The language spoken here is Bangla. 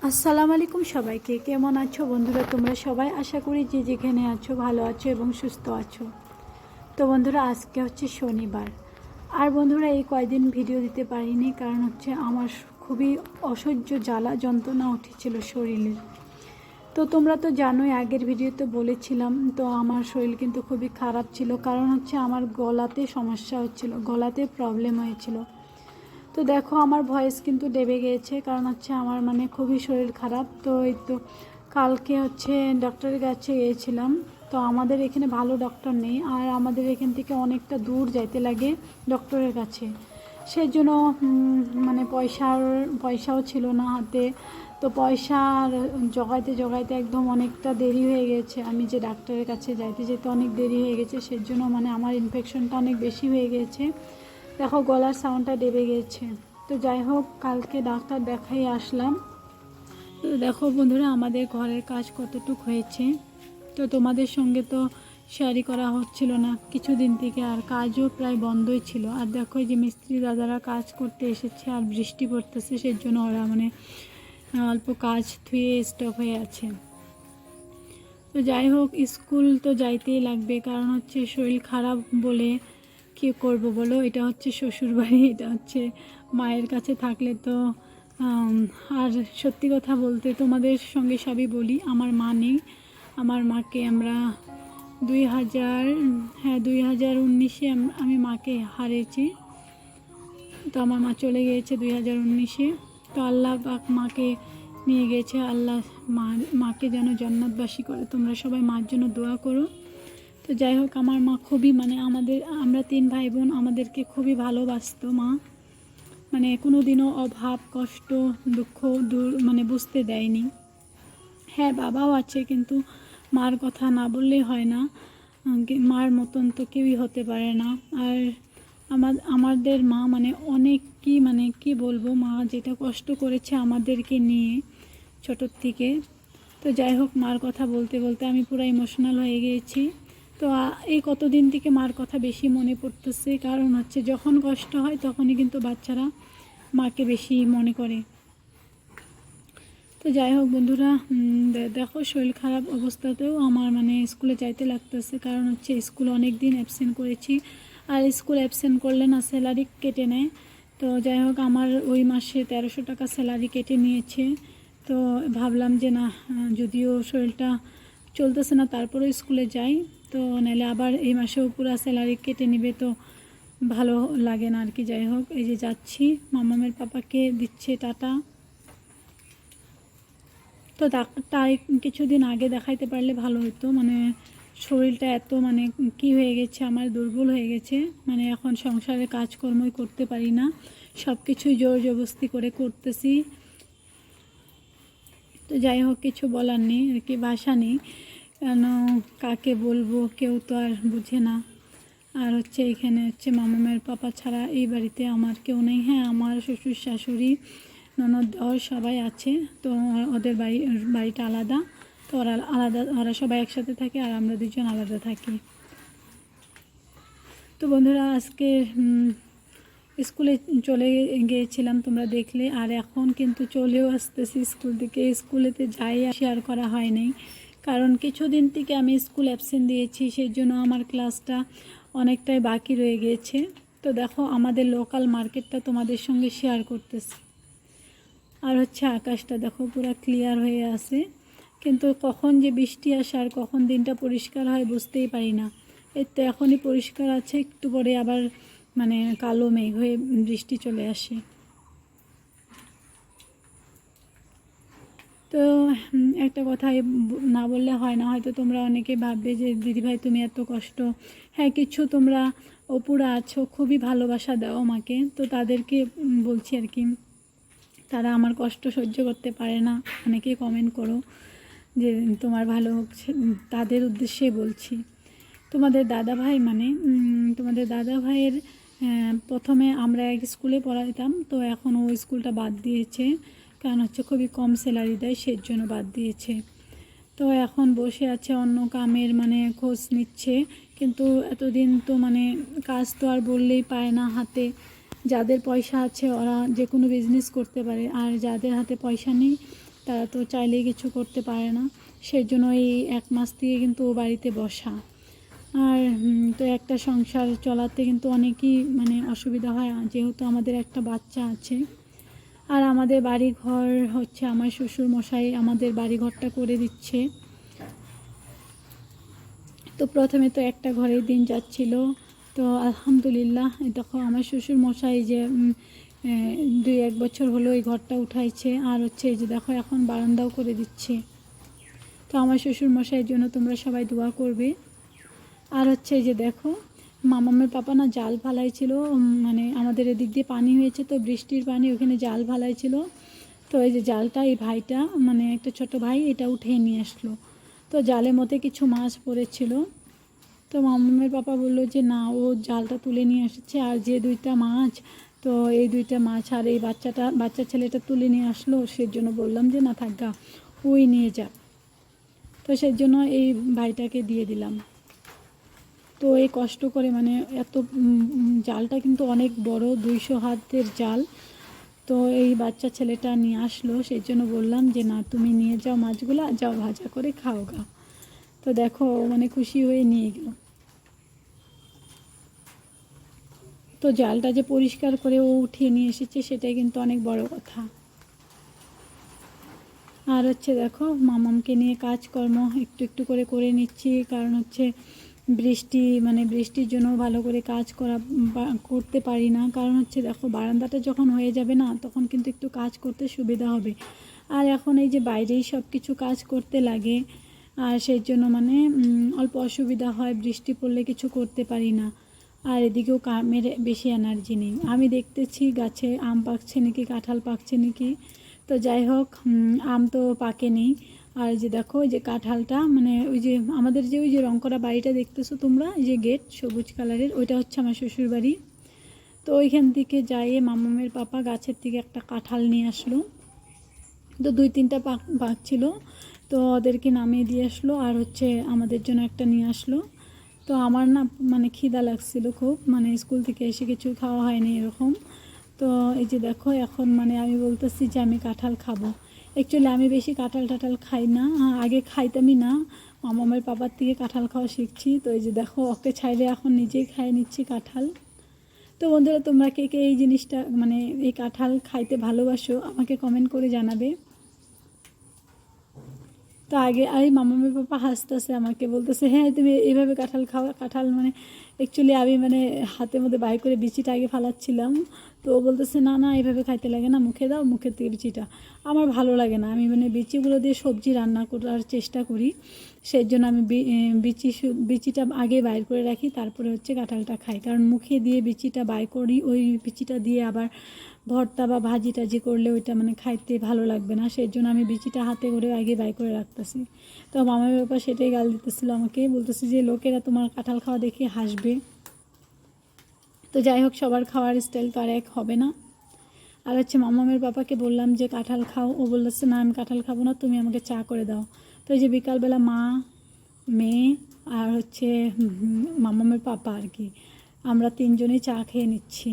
আসসালামু আলাইকুম সবাইকে। কেমন আছো বন্ধুরা? তোমরা সবাই আশা করি যে যেখানে আছো, ভালো আছো এবং সুস্থ আছো। তো বন্ধুরা, আজকে হচ্ছে শনিবার। আর বন্ধুরা, এই কয়দিন ভিডিও দিতে পারিনি কারণ হচ্ছে আমার খুবই অসহ্য জ্বালা যন্ত্রণা উঠেছিল শরীরের। তো তোমরা তো জানোই, আগের ভিডিওতে বলেছিলাম, তো আমার শরীর কিন্তু খুবই খারাপ ছিল। কারণ হচ্ছে আমার গলাতে সমস্যা হচ্ছিল, গলাতে প্রবলেম হয়েছিল। তো দেখো আমার ভয়েস কিন্তু ডেবে গিয়েছে কারণ হচ্ছে আমার মানে খুবই শরীর খারাপ। তো এই তো কালকে হচ্ছে ডক্টরের কাছে গিয়েছিলাম, তো আমাদের এখানে ভালো ডক্টর নেই, আর আমাদের এখান থেকে অনেকটা দূর যাইতে লাগে ডক্টরের কাছে। সেই জন্য মানে পয়সার, পয়সাও ছিল না হাতে। তো পয়সা জগাইতে জগাইতে একদম অনেকটা দেরি হয়ে গেছে। আমি যে ডাক্তারের কাছে যাইতে, যেতে অনেক দেরি হয়ে গেছে সেই জন্য মানে আমার ইনফেকশনটা অনেক বেশি হয়ে গেছে। দেখো, গলার সাউন্ডটা ডেবে গেছে। তো যাই হোক, কালকে ডাক্তার দেখাই আসলাম। তো দেখো বন্ধুরা, আমাদের ঘরের কাজ কতটুক হয়েছে। তো তোমাদের সঙ্গে তো শেয়ারই করা হচ্ছিল না কিছুদিন থেকে, আর কাজও প্রায় বন্ধই ছিল। আর দেখো যে মিস্ত্রি দাদারা কাজ করতে এসেছে, আর বৃষ্টি পড়তেছে সেই জন্য ওরা মানে অল্প কাজ থুয়ে স্টপ হয়ে আছে। তো যাই হোক, স্কুল তো যাইতেই লাগবে, কারণ হচ্ছে শরীর খারাপ বলে কি করব বলো? এটা হচ্ছে শ্বশুর বাড়ি এটা হচ্ছে মায়ের কাছে থাকলে তো আর সত্যি কথা বলতে তোমাদের সঙ্গে সবই বলি, আমার মা নেই। আমার মাকে আমরা দুই হাজার হ্যাঁ দুই হাজার উনিশে আমি মাকে হারিয়েছি। তো আমার মা চলে গিয়েছে দুই হাজার উনিশে। তো আল্লাহ পাক মাকে নিয়ে গেছে, আল্লাহ মা, মাকে যেন জান্নাতবাসী করে। তোমরা সবাই মার জন্য দোয়া করো। তো যাই হোক, আমার মা খুবই মানে আমাদের, আমরা তিন ভাই বোন আমাদেরকে খুবই ভালোবাসতো মা। মানে কোনো দিনও অভাব, কষ্ট, দুঃখ দূর মানে বুঝতে দেয়নি। হ্যাঁ বাবাও আছে কিন্তু মার কথা না বললেই হয় না। মার মতন তো কেউই হতে পারে না। আর আমার, আমাদের মা মানে অনেক কি মানে কি বলব, মা যেটা কষ্ট করেছে আমাদেরকে নিয়ে ছোটোর থেকে। তো যাই হোক, মার কথা বলতে বলতে আমি পুরো ইমোশনাল হয়ে গিয়েছি। তো এই কতদিন থেকে মার কথা বেশি মনে পড়তেছে? কারণ হচ্ছে যখন কষ্ট হয় তখনই কিন্তু বাচ্চারা মাকে বেশি মনে করে। তো যাই হোক বন্ধুরা দেখো শরীর খারাপ অবস্থাতেও আমার মানে স্কুলে যাইতে লাগতেছে। কারণ হচ্ছে স্কুল অনেক দিন অ্যাবসেন্ট করেছি। আর স্কুল অ্যাবসেন্ট করলে না স্যালারি কেটে নেয়। তো যাই হোক আমার ওই মাসে তেরোশো টাকা স্যালারি কেটে নিয়েছে। তো ভাবলাম যে না যদিও শরীরটা চলতেছে না, তারপরেও স্কুলে যাই। তো নাহলে আবার এই মাসেও পুরো স্যালারি কেটে নিবে তো ভালো লাগে না আর কি যাই হোক, এই যে যাচ্ছি, মামামের পাপাকে দিচ্ছে টাটা। তো ডাক্তার কিছুদিন আগে দেখাইতে পারলে ভালো হতো মানে শরীরটা এত মানে কি হয়ে গেছে, আমার দুর্বল হয়ে গেছে মানে এখন সংসারে কাজকর্মই করতে পারি না সব কিছুই জোর জবস্তি করে করতেছি। তো যাই হোক, কিছু বলার নেই, আর কি, ভাষা নেই। কেন, কাকে বলব, কেউ তো আর বুঝে না। আর হচ্ছে এখানে হচ্ছে মামামের পাপা ছাড়া এই বাড়িতে আমার কেউ নেই। হ্যাঁ আমার শ্বশুর শাশুড়ি, ননদ, ওর সবাই আছে। তো ওদের বাড়ি, বাড়িটা আলাদা। তো ওরা আলাদা, ওরা সবাই একসাথে থাকে আর আমরা দুজন আলাদা থাকি। তো বন্ধুরা, আজকে স্কুলে চলে গিয়েছিলাম তোমরা দেখলে। আর এখন কিন্তু চলেও আসতেছি স্কুল থেকে। স্কুলেতে যাই শেয়ার করা হয় নাই। কারণ কিছুদিন থেকে আমি স্কুল অ্যাবসেন্ট দিয়েছি সেই জন্য আমার ক্লাসটা অনেকটাই বাকি রয়ে গিয়েছে তো দেখো, আমাদের লোকাল মার্কেটটা তোমাদের সঙ্গে শেয়ার করতেছি। আর হচ্ছে আকাশটা দেখো, পুরো ক্লিয়ার হয়ে আছে। কিন্তু কখন যে বৃষ্টি আসে আর কখন দিনটা পরিষ্কার হয় বুঝতেই পারি না। এর তো এখনই পরিষ্কার আছে, একটু পরে আবার মানে কালো মেঘ হয়ে বৃষ্টি চলে আসে। তো একটা কথাই না বললে হয় না। হয়তো তোমরা অনেকে ভাববে যে দিদিভাই তুমি এত কষ্ট। হ্যাঁ কিছু তোমরা অপুরা আছো খুবই ভালোবাসা দাও আমাকে। তো তাদেরকে বলছি আর কি তারা আমার কষ্ট সহ্য করতে পারে না। অনেকে কমেন্ট করো যে তোমার ভালো উম, তাদের উদ্দেশ্যে বলছি। তোমাদের দাদা ভাই মানে তোমাদের দাদা ভাইয়ের প্রথমে আমরা এক স্কুলে পড়াইতাম। তো এখন ও স্কুলটা বাদ দিয়েছে। কারণ হচ্ছে খুবই কম স্যালারি দেয় সেই জন্য বাদ দিয়েছে। তো এখন বসে আছে, অন্য কামের মানে খোঁজ নিচ্ছে। কিন্তু এতদিন তো মানে কাজ তো আর বললেই পায় না হাতে। যাদের পয়সা আছে, ওরা যে কোনো বিজনেস করতে পারে। আর যাদের হাতে পয়সা নেই, তারা তো চাইলেই কিছু করতে পারে না। সেই জন্য এই এক মাস থেকে কিন্তু ও বাড়িতে বসা। আর তো একটা সংসার চলাতে কিন্তু অনেকই মানে অসুবিধা হয়। যেহেতু আমাদের একটা বাচ্চা আছে। আর আমাদের বাড়ি ঘর হচ্ছে আমার শ্বশুর মশাই আমাদের বাড়ি ঘরটা করে দিচ্ছে। তো প্রথমে তো একটা ঘরের দিন যাচ্ছিল। তো আলহামদুলিল্লাহ দেখো আমার শ্বশুর মশাই যে দুই এক বছর হলো এই ঘরটা উঠাইছে। আর হচ্ছে এই যে দেখো এখন বারান্দাও করে দিচ্ছে। তো আমার শ্বশুর মশাইয়ের জন্য তোমরা সবাই দোয়া করবে। আর হচ্ছে এই যে দেখো মামামের পাপা না জাল ফালাইছিল উম, মানে আমাদের এদিক দিয়ে পানি হয়েছে তো বৃষ্টির পানি ওখানে জাল ফালাইছিল। তো এই যে জালটা এই ভাইটা মানে একটা ছোট ভাই এটা উঠে নিয়ে আসলো। তো জালের মধ্যে কিছু মাছ পড়েছিল। তো মামামের পাপা বলল যে না ও জালটা তুলে নিয়ে এসেছে আর যে দুইটা মাছ তো এই দুইটা মাছ আর এই বাচ্চাটা বাচ্চা ছেলেটা তুলে নিয়ে আসলো। সেই জন্য বললাম যে না থাকা ওই নিয়ে যা। তো সেই জন্য এই ভাইটাকে দিয়ে দিলাম। তো এই কষ্ট করে মানে এত জালটা কিন্তু অনেক বড়, দুইশো হাতের জাল। তো এই বাচ্চা ছেলেটা নিয়ে আসলো, সেই জন্য বললাম যে, না, তুমি নিয়ে যাও মাছগুলো, যাও ভাজা করে খাও গা। তো দেখো মানে খুশি হয়ে নিয়ে গেল। তো জালটা যে পরিষ্কার করে ও উঠিয়ে নিয়ে এসেছে, সেটাই কিন্তু অনেক বড় কথা। আর হচ্ছে দেখো, মামামকে নিয়ে কাজকর্ম একটু একটু করে করে নিচ্ছি। কারণ হচ্ছে বৃষ্টি মানে বৃষ্টির জন্য ভালো করে কাজ করা করতে পারি না। কারণ হচ্ছে দেখো, বারান্দাটা যখন হয়ে যাবে না, তখন কিন্তু একটু কাজ করতে সুবিধা হবে। আর এখন এই যে বাইরেই সব কিছু কাজ করতে লাগে, আর সেই জন্য মানে অল্প অসুবিধা হয়, বৃষ্টি পড়লে কিছু করতে পারি না। আর এদিকেও কামের বেশি এনার্জি নেই। আমি দেখতেছি গাছে আম পাকছে নাকি, কাঁঠাল পাকছে নাকি। তো যাই হোক আম তো পাকেনি। আর যে দেখো ওই যে কাঁঠালটা মানে ওই যে আমাদের যে ওই যে রং করা বাড়িটা দেখতেছো তোমরা যে গেট সবুজ কালারের ওইটা হচ্ছে আমার শ্বশুর বাড়ি। তো ওইখান থেকে যাইয়ে মামামের পাপা গাছের থেকে একটা কাঁঠাল নিয়ে আসলো। তো দুই তিনটা পাক পাকছিল তো ওদেরকে নামিয়ে দিয়ে আসলো আর হচ্ছে আমাদের জন্য একটা নিয়ে আসলো। তো আমার না মানে খিদা লাগছিল খুব মানে স্কুল থেকে এসে কিছু খাওয়া হয়নি এরকম। তো এই যে দেখো, এখন মানে আমি বলতেছি যে আমি কাঁঠাল খাব। অ্যাকচুয়ালি আমি বেশি কাঁঠাল টাঠাল খাই না আগে খাইতামই না। মামামের পাপার থেকে কাঁঠাল খাওয়া শিখছি। তো এই যে দেখো, ওকে ছাইলে এখন নিজেই খাই নিচ্ছি কাঁঠাল। তো বন্ধুরা, তোমরা কে কে এই জিনিসটা মানে এই কাঁঠাল খাইতে ভালোবাসো, আমাকে কমেন্ট করে জানাবে। তো আগে এই মামামের পাপা হাসতেছে, আমাকে বলতেছে হ্যাঁ তুমি এইভাবে কাঁঠাল খাওয়া, কাঁঠাল মানে অ্যাকচুয়ালি আমি মানে হাতের মধ্যে বাই করে বিচিটা আগে ফালাচ্ছিলাম। তো ও বলতেছে, না না এইভাবে খাইতে লাগে না, মুখে দাও মুখের থেকে বিচিটা। আমার ভালো লাগে না। আমি মানে বিচিগুলো দিয়ে সবজি রান্না করার চেষ্টা করি। সেই জন্য আমি বিচি বিচিটা আগে বাইর করে রাখি, তারপরে হচ্ছে কাঁঠালটা খাই। কারণ মুখে দিয়ে বিচিটা বাই করি, ওই বিচিটা দিয়ে আবার ভর্তা বা ভাজি টাজি করলে ওইটা মানে খাইতে ভালো লাগবে না। সেই জন্য আমি বিচিটা হাতে করে আগে বাই করে রাখতেছি। তো মামার ব্যাপার সেটাই গাল দিতেছিল আমাকে। বলতেছে যে, লোকেরা তোমার কাঁঠাল খাওয়া দেখে হাসবে তো যাই হোক, সবার খাওয়ার স্টাইল তো আর এক হবে না। আর হচ্ছে মামামের বাবাকে বললাম যে, কাঁঠাল খাও। ও বলতেছে, না, আমি কাঁঠাল খাব না, তুমি আমাকে চা করে দাও। তো এই যে বিকালবেলা মা, মেয়ে আর হচ্ছে মামামের পাপা আর কি, আমরা তিনজনেই চা খেয়ে নিচ্ছি।